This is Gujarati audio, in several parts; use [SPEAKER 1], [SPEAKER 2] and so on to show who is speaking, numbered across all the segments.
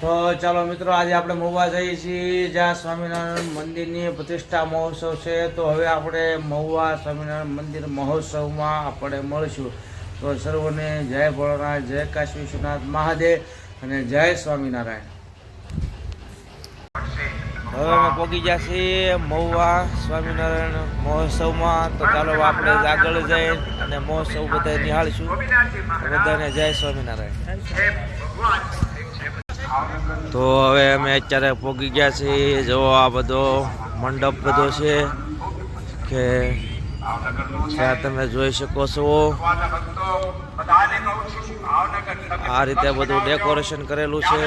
[SPEAKER 1] તો ચાલો મિત્રો, આજે આપણે મહુવા જઈએ છીએ, જ્યાં સ્વામિનારાયણ મંદિરની પ્રતિષ્ઠા મહોત્સવ છે. તો હવે આપણે મહુવા સ્વામિનારાયણ મંદિર મહોત્સવમાં આપણે મળીશું. તો સર્વને જય ભોળાનાથ, જય કાશી વિશ્વનાથ મહાદેવ અને જય સ્વામિનારાયણ. હવે અમે પહોંચી ગયા છીએ મહુવા સ્વામિનારાયણ મહોત્સવમાં. તો ચાલો આપણે આગળ જઈ અને મહોત્સવ બધા નિહાળીશું. બધાને જય સ્વામિનારાયણ. તો હવે અમે અત્યારે પહોંચી ગયા છીએ. જો આ બધો મંડપ બધો છે કે ત્યાં તમે જોઈ શકો છો. આ રીતે બધું ડેકોરેશન કરેલું છે.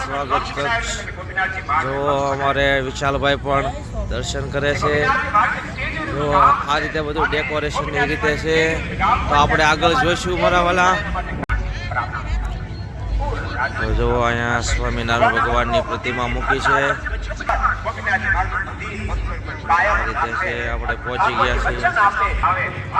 [SPEAKER 1] સ્વાગત કક્ષ. જો અમારે વિશાલભાઈ પણ દર્શન કરે છે. જો આ રીતે બધું ડેકોરેશન એ રીતે છે. તો આપણે આગળ જોઈશું મારા વાલા. તો જુઓ અહીંયા સ્વામિનારાયણ ભગવાનની પ્રતિમા મૂકી છે. આપણે પહોંચી ગયા છીએ.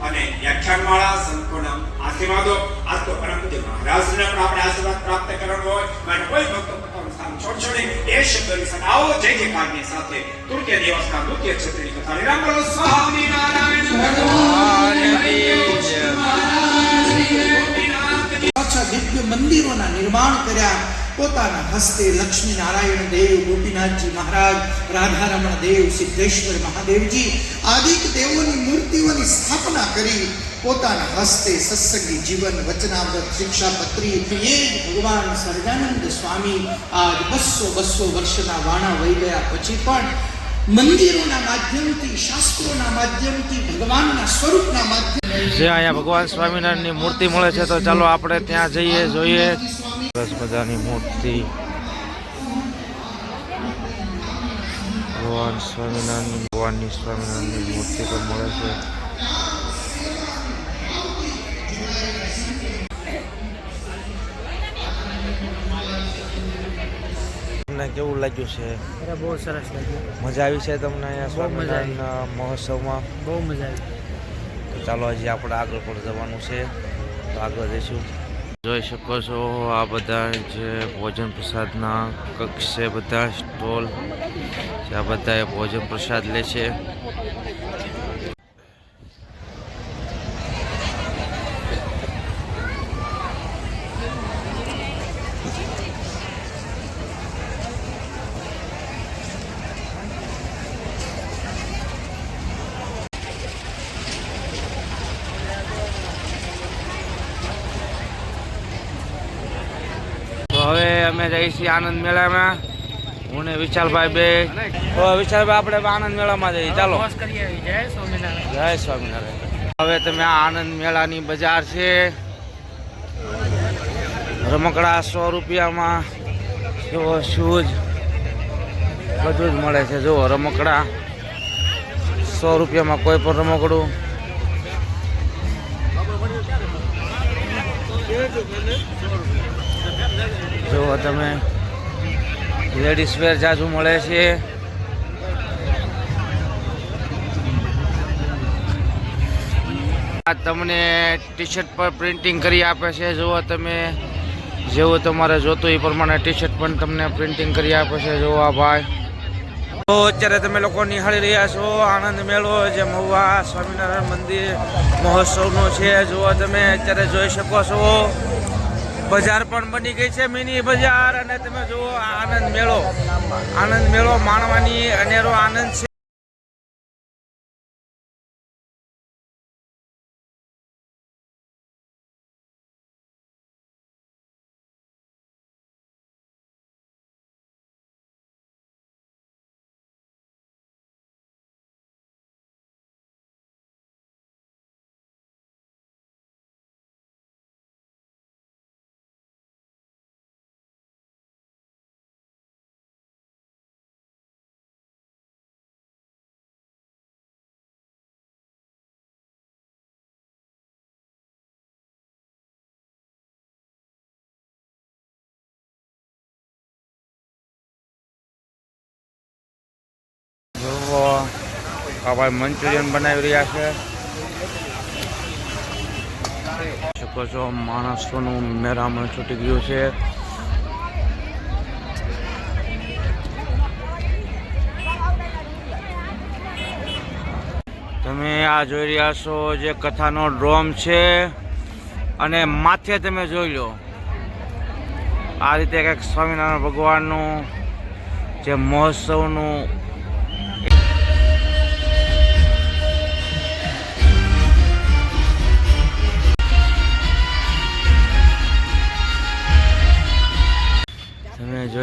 [SPEAKER 2] અને વ્યાખ્યાનમાળા આશીર્વાદો. આજ તો પરમ મહારાજને પણ આપણે આશીર્વાદ પ્રાપ્ત કરવાનો હોય. મારે કોઈ ભક્ત પોતાનું સ્થાન છોડ છોડે એ શબ્દની આવો જય જયકારની સાથે તુર્કીય દેવસ્થાન નૃત્ય ક્ષત્રિય કથા રામ સ્વામી નારાયણ
[SPEAKER 3] ભગવાન. મંદિરોના નિર્માણ કર્યા. પોતાના હસ્તે લક્ષ્મી નારાયણ દેવ, ગોપીનાથજી મહારાજ, રાધારમણ દેવ, સિદ્ધેશ્વર મહાદેવજી આદિક દેવોની મૂર્તિઓની સ્થાપના કરી પોતાના હસ્તે સત્સંગી જીવન વચનામૃત શિક્ષાપત્રી એ જ ભગવાન સહજાનંદ સ્વામી આજ બસો બસો વર્ષના વાણા વહી ગયા. પછી પણ મંદિરોના માધ્યમથી, શાસ્ત્રોના માધ્યમથી, ભગવાનના સ્વરૂપના માધ્યમ
[SPEAKER 1] જે અહીંયા ભગવાન સ્વામિનારાયણની મૂર્તિ મળે છે, તો ચાલો આપણે ત્યાં જઈએ, જોઈએ. સરસ મજાની મૂર્તિ. ભગવાન સ્વામિનારાયણ ભગવાનની સ્વામિનારાયણની મૂર્તિ પણ મળે છે. તમને કેવું લાગ્યું છે?
[SPEAKER 4] અરે બહુ સરસ લાગ્યું.
[SPEAKER 1] મજા આવી છે તમને અહીંયા સ્વામિનારાયણ મહોત્સવમાં?
[SPEAKER 4] બહુ મજા આવી.
[SPEAKER 1] તો ચાલો હજી આપણે આગળ પણ જવાનું છે. તો આગળ જઈશું. જોઈ શકો છો આ બધા જે ભોજન પ્રસાદના કક્ષ છે બધા, સ્ટોલ આ બધા ભોજન પ્રસાદ લે છે તો હવે અમે જઈએ છીએ આનંદ મેળામાં. હું ને વિશાલભાઈ બે. વિશાલભાઈ આપણે આનંદ મેળામાં જઈએ. ચાલો.
[SPEAKER 4] જય સ્વામિનારાયણ.
[SPEAKER 1] જય સ્વામિનારાયણ. હવે તમે આ આનંદ મેળાની બજાર છે. રમકડા સો રૂપિયામાં. જો શૂઝ. બધું જ મળે છે. જુઓ રમકડા. સો રૂપિયામાં કોઈ પણ રમકડું. જો તમે. લેડીઝ વેર જાજુ મળે છે. આ તમને ટી શર્ટ પર પ્રિન્ટિંગ કરી આપે છે. જુઓ તમે. જેવું તમારે જોતું એ પ્રમાણે ટી શર્ટ પણ તમને પ્રિન્ટિંગ કરી આપે છે. જુઓ આ ભાઈ. તો અત્યારે તમે લોકો નિહાળી રહ્યા છો. આનંદ મેળો, જે મહુવા સ્વામિનારાયણ મંદિર મહોત્સવનો છે. જુઓ તમે, અત્યારે જોઈ શકો છો. બજાર પણ બની ગઈ છે મિની બજાર અને તમે જુઓ આનંદ મેળો. આનંદ મેળો માણવાની અનેરો આનંદ છે. આ ભાઈ મંચુરિયન બનાવી રહ્યા છે. શકો છો, માણસોનું મેરામણ છૂટી ગયું છે. તમે આ જોઈ રહ્યા છો જે કથાનો ડ્રોમ છે અને માથે તમે જોઈ લો. આ રીતે કંઈક સ્વામિનારાયણ ભગવાનનું જે મહોત્સવનું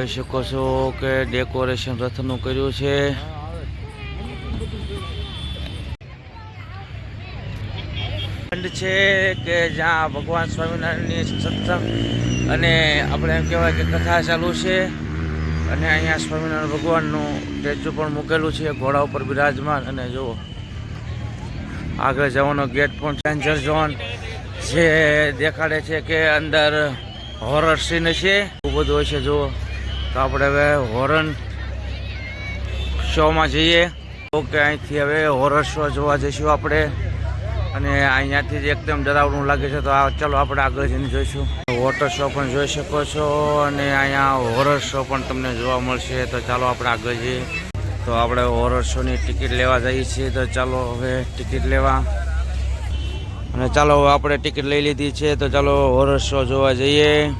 [SPEAKER 1] જોઈ શકો છો કે ડેકોરેશન રથનું કર્યું છે? છે કે જ્યાં ભગવાન સ્વામિનારાયણની સત્સંગ અને આપણે એમ કહેવાય કે કથા ચાલુ છે અને અહીંયા સ્વામિનારાયણ ભગવાનનું સ્ટેચ્યુ પણ મૂકેલું છે, ઘોડા ઉપર બિરાજમાન અને જુઓ, આગળ જવાનો ગેટ પણ ડેન્જર ઝોન જે દેખાડે છે કે અંદર હોરર સીન છે. એવું બધું હોય છે, જુઓ. તો આપણે હવે હોરન શોમાં જઈએ. ઓકે, અહીંથી હવે હોરર શો જોવા જઈશું આપણે. અને અહીંયાથી જ એકદમ ડરાવનું લાગે છે, તો આ ચાલો આપણે આગળ જઈને જોઈશું. વોટર શો પણ જોઈ શકો છો, અને અહીંયા હોરર શો પણ તમને જોવા મળશે. તો ચાલો આપણે આગળ જઈએ. તો આપણે હોરર શોની ટિકિટ લેવા જઈએ છીએ. તો ચાલો હવે ટિકિટ લેવા. અને ચાલો આપણે ટિકિટ લઈ લીધી છે. તો ચાલો હોરર શો જોવા જઈએ.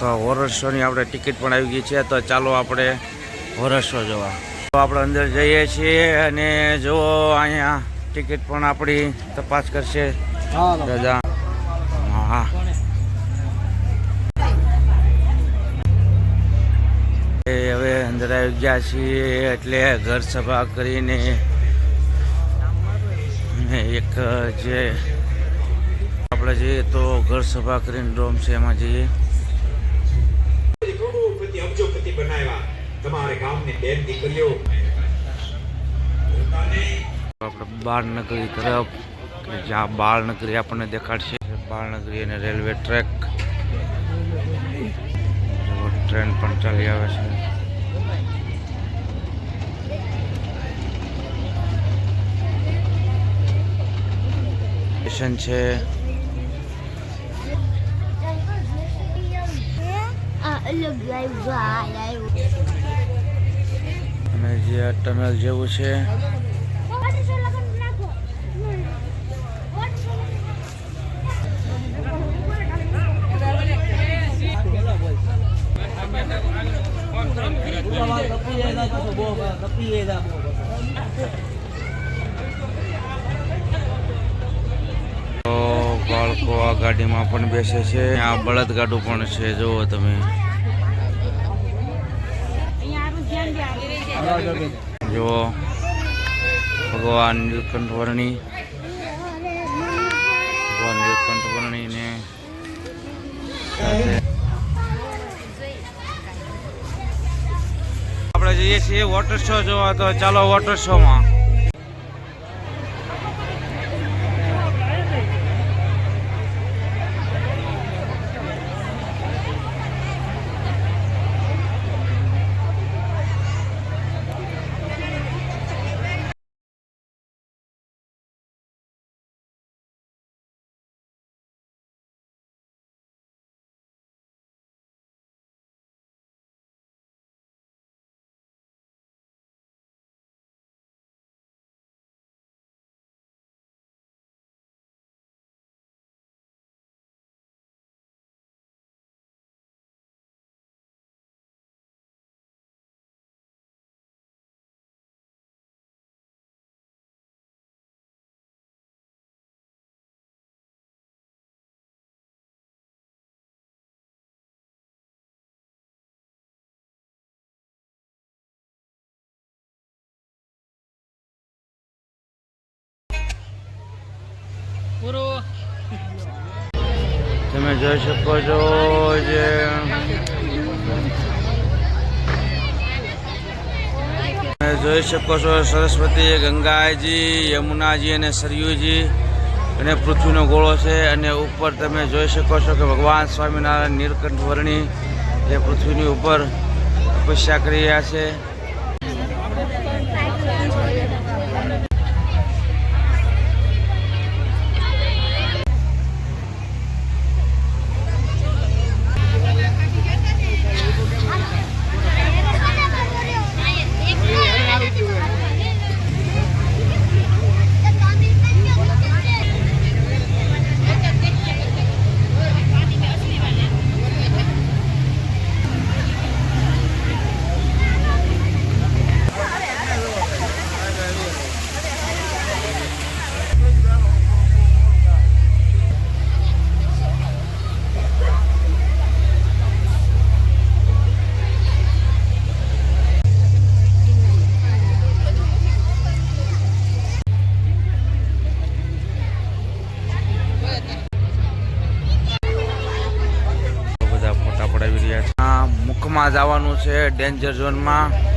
[SPEAKER 1] તો હોરર શોની આપણે ટિકિટ પણ આવી ગઈ છે, તો ચાલો આપણે હોરર શો જોવા. તો આપણે અંદર જઈએ છીએ અને જો અહીંયા ટિકિટ પણ આપણી તપાસ કરશે. દાદા. હા. એ હવે અંદર આવી ગયા છીએ એટલે ઘર સભા કરીને એક જે આપણે જઈએ તો ઘર સભા કરીને ડોમ છે એમાં જઈએ.
[SPEAKER 2] બનાવ્યા તમારે ગામની બેન દીકરીઓ
[SPEAKER 1] આપણે બાળનગરી તરફ જ્યાં બાળનગરી આપણને દેખાડશે. બાળનગરી અને રેલવે ટ્રેક. ટ્રેન પણ ચાલી આવે છે. સ્ટેશન છે. અને જે આ ટનલ જેવું છે. બાળકો આ ગાડીમાં પણ બેસે છે. આ બળદ ગાડું પણ છે. જુઓ તમે. જુઓ, ભગવાન નીલકંઠ વર્ણી. ભગવાન નીલકંઠ વર્ણીને સાથે આપણે જઈએ છીએ વોટર શો જોવા, તો ચાલો વોટર શોમાં જોઈ શકો છો જે જોઈ શકો છો સરસ્વતી, ગંગાજી, યમુનાજી અને સરયુજી. અને પૃથ્વીનો ગોળો છે અને ઉપર તમે જોઈ શકો છો કે ભગવાન સ્વામિનારાયણ નીલકંઠ વર્ણી જે પૃથ્વીની ઉપર તપસ્યા કરી રહ્યા છે. છે ડેન્જર ઝોનમાં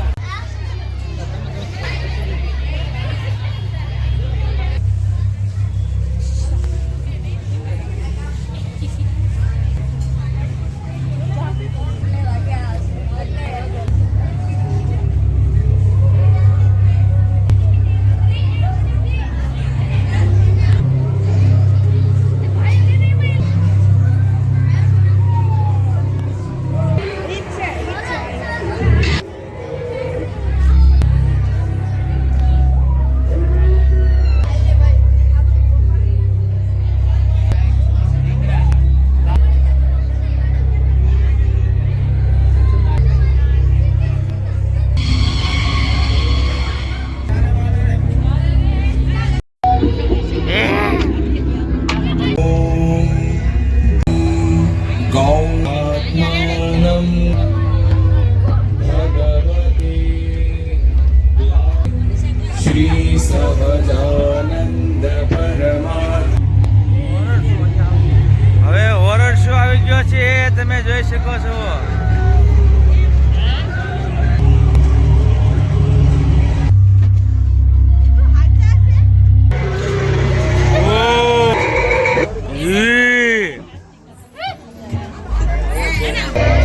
[SPEAKER 1] આ!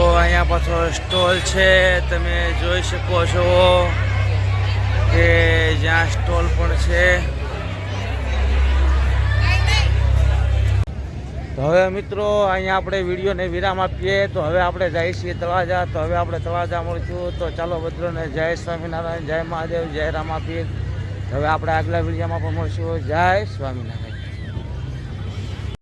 [SPEAKER 1] જો અહીંયા પાછો સ્ટોલ છે, તમે જોઈ શકો છો કે જ્યાં સ્ટોલ પણ છે. તો હવે મિત્રો, અહીંયા આપણે વિડીયોને વિરામ આપીએ. તો હવે આપણે જઈએ છીએ તળાજા. તો હવે આપણે તળાજા મળશું. તો ચાલો બધાને જય સ્વામિનારાયણ, જય મહાદેવ, જય રામાપીર. હવે આપણે આગલા વિડીયોમાં પણ મળશું. જય સ્વામિનારાયણ.